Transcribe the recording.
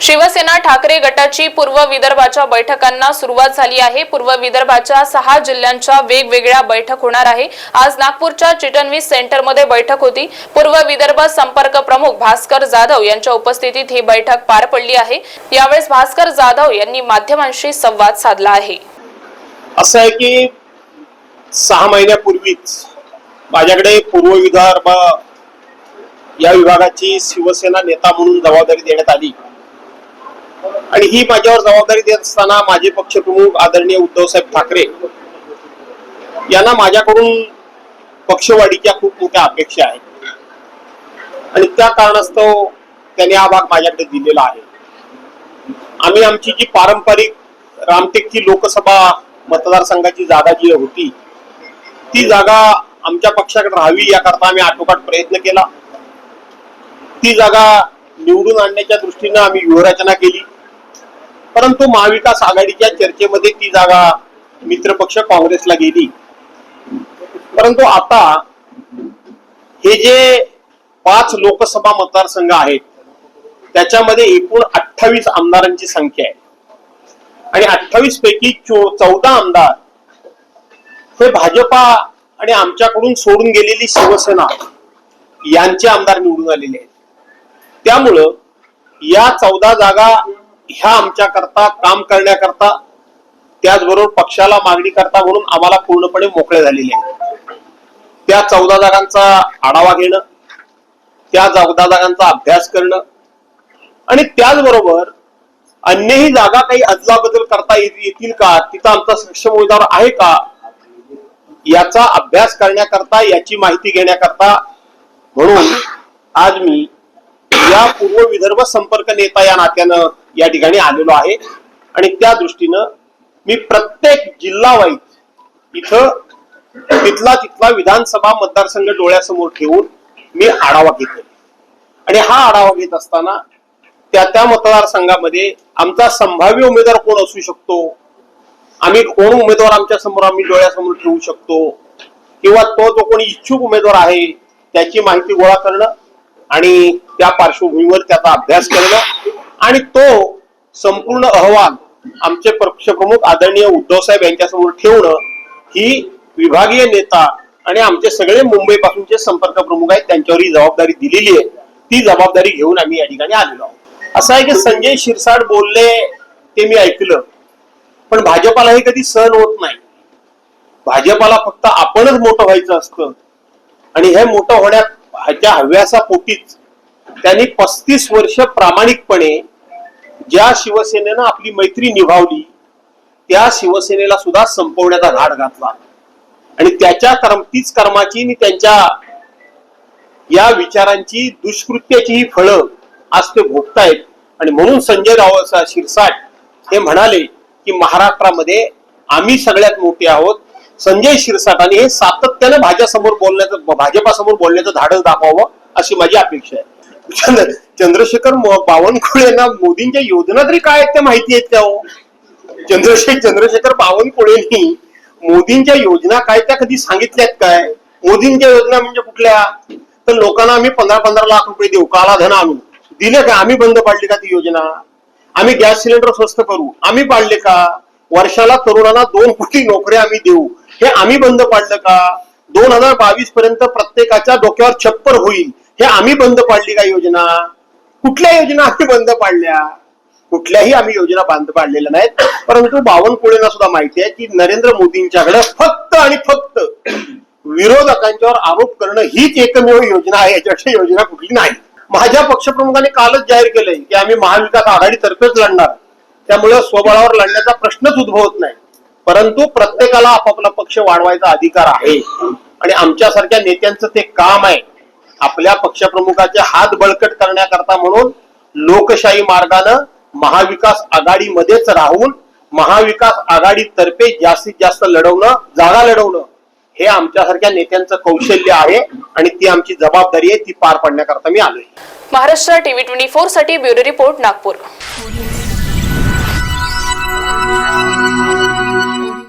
शिवसेना ठाकरे गटाची पूर्व विदर्भाच्या बैठकांना सुरुवात झाली आहे. पूर्व विदर्भाच्या सहा जिल्ह्यांच्या वेगवेगळ्या बैठक होणार आहे. आज नागपूरच्या चिटणवीस सेंटरमध्ये बैठक होती. पूर्व विदर्भ संपर्क प्रमुख भास्कर जाधव यांच्या उपस्थितीत ही बैठक पार पडली आहे. यावेळेस भास्कर जाधव यांनी माध्यमांशी संवाद साधला आहे. असं आहे की सहा महिन्यापूर्वीच माझ्याकडे पूर्व विदर्भ या विभागाची शिवसेना नेता म्हणून जबाबदारी देण्यात आली. आणि ही माझ्यावर जबाबदारी देत असताना माझे पक्षप्रमुख आदरणीय उद्धवसाहेब ठाकरे यांना माझ्याकडून पक्षवाढीच्या खूप मोठ्या अपेक्षा आहेत. आणि त्या कारणास्तव त्यांनी हा भाग माझ्याकडे दिलेला आहे. आम्ही आमची जी पारंपरिक रामटेकची लोकसभा मतदारसंघाची जागा जी होती ती जागा आमच्या पक्षाकडे राहावी याकरता आम्ही आटोकाट प्रयत्न केला. ती जागा निवडून आणण्याच्या दृष्टीनं आम्ही व्यूहरचना केली. परंतु महाविकास आघाडीच्या चर्चेमध्ये ती जागा मित्रपक्ष काँग्रेसला गेली. परंतु आता हे जे पाच लोकसभा मतदारसंघ आहेत त्याच्यामध्ये एकूण अठ्ठावीस आमदारांची संख्या आहे. आणि अठ्ठावीस पैकी चौदा आमदार हे भाजपा आणि आमच्याकडून सोडून गेलेली शिवसेना यांचे आमदार निवडून आलेले आहेत. त्यामुळं या चौदा जागा ह्या आमच्या करता काम करण्याकरता त्याचबरोबर पक्षाला मागणी करता म्हणून आम्हाला पूर्णपणे मोकळे झालेले आहेत. त्या चौदा जागांचा आढावा घेणं त्या चौदा जागांचा अभ्यास करणं आणि त्याचबरोबर अन्यही जागा काही अदलाबदल करता येत- येतील का तिथं आमचा सक्षम उमेदवार आहे का याचा अभ्यास करण्याकरता याची माहिती घेण्याकरता म्हणून आज मी या पूर्व विदर्भ संपर्क नेता या नात्यानं या ठिकाणी आलेलो आहे. आणि त्या दृष्टीनं मी प्रत्येक जिल्हा वाईज इथं तिथला तिथला विधानसभा मतदारसंघ डोळ्यासमोर ठेवून मी आढावा घेतो आणि हा आढावा घेत असताना त्या त्या मतदारसंघामध्ये आमचा संभाव्य उमेदवार कोण असू शकतो? आम्ही कोण उमेदवार आमच्यासमोर आम्ही डोळ्यासमोर ठेवू शकतो? किंवा तो जो कोणी इच्छुक उमेदवार आहे त्याची माहिती गोळा करणं आणि त्या पार्श्वभूमीवर त्याचा अभ्यास करणं. आणि तो संपूर्ण अहवाल आमचे पक्षप्रमुख आदरणीय उद्धव साहेब यांच्यासमोर ठेवणं ही विभागीय नेता आणि आमचे सगळे मुंबई पासूनचे संपर्क प्रमुख आहेत त्यांच्यावर ही जबाबदारी दिलेली आहे. ती जबाबदारी घेऊन आम्ही या ठिकाणी आलेलो आहोत. असं आहे की संजय शिरसाट बोलले ते मी ऐकलं पण भाजपाला हे कधी सहन होत नाही. भाजपाला फक्त आपणच मोठं व्हायचं असतं. आणि हे मोठं होण्यात ह्याच्या हव्यासापोटीच त्यांनी पस्तीस वर्ष प्रामाणिकपणे ज्या शिवसेनेनं आपली मैत्री निभावली त्या शिवसेनेला सुद्धा संपवण्याचा घाट घातला. आणि त्याच्या कर्म तीच कर्माची आणि त्यांच्या या विचारांची दुष्कृत्याची ही फळं आज ते भोगतायत. आणि म्हणून संजय राव शिरसाट हे म्हणाले की महाराष्ट्रामध्ये आम्ही सगळ्यात मोठे आहोत. संजय शिरसाटाने हे सातत्याने भाजपासमोर बोलण्याचं भाजपासमोर बोलण्याचं धाडस दाखवावं अशी माझी अपेक्षा आहे. चंद्रशेखर बावनकुळे बावनकुळेंना मोदींच्या योजना तरी काय आहेत त्या माहिती आहेत त्या हो? चंद्रशेखर चंद्रशेखर बावनकुळेंनी मोदींच्या योजना काय त्या कधी सांगितल्यात काय? मोदींच्या योजना म्हणजे कुठल्या? तर लोकांना आम्ही पंधरा पंधरा लाख रुपये देऊ काला धन आणू. दिले का? आम्ही बंद पाडली का ती योजना? आम्ही गॅस सिलेंडर स्वस्त करू. आम्ही पाडले का? वर्षाला तरुणांना दोन कोटी नोकऱ्या आम्ही देऊ. हे आम्ही बंद पाडलं का? दोन हजार बावीस पर्यंत प्रत्येकाच्या डोक्यावर छप्पर होईल. हे आम्ही बंद पाडली का योजना? कुठल्या योजना आम्ही बंद पाडल्या? कुठल्याही आम्ही योजना बंद पाडलेल्या नाहीत. परंतु बावनकुळेंना सुद्धा माहिती आहे की नरेंद्र मोदींच्याकडे फक्त आणि फक्त विरोधकांच्यावर आरोप करणं हीच एकमेव योजना आहे. याच्यापेक्षा योजना कुठली नाही. माझ्या पक्षप्रमुखांनी कालच जाहीर केलंय की आम्ही महाविकास आघाडीतर्फेच लढणार. त्यामुळे स्वबळावर लढण्याचा प्रश्नच उद्भवत नाही. परंतु प्रत्येकाला आपापला पक्ष वाढवायचा अधिकार आहे. आणि आमच्यासारख्या नेत्यांचं ते काम आहे. आपल्या पक्षप्रमुखाचे हात बळकट करण्याकरता म्हणून लोकशाही मार्गानं महाविकास आघाडीमध्येच राहून महाविकास आघाडीतर्फे जास्तीत जास्त लढवणं जागा लढवणं हे आमच्यासारख्या नेत्यांचं कौशल्य आहे आणि ती आमची जबाबदारी आहे ती पार पाडण्याकरता मी आलोय. महाराष्ट्र टीव्ही ट्वेंटी फोरसाठी ब्युरो रिपोर्ट नागपूर.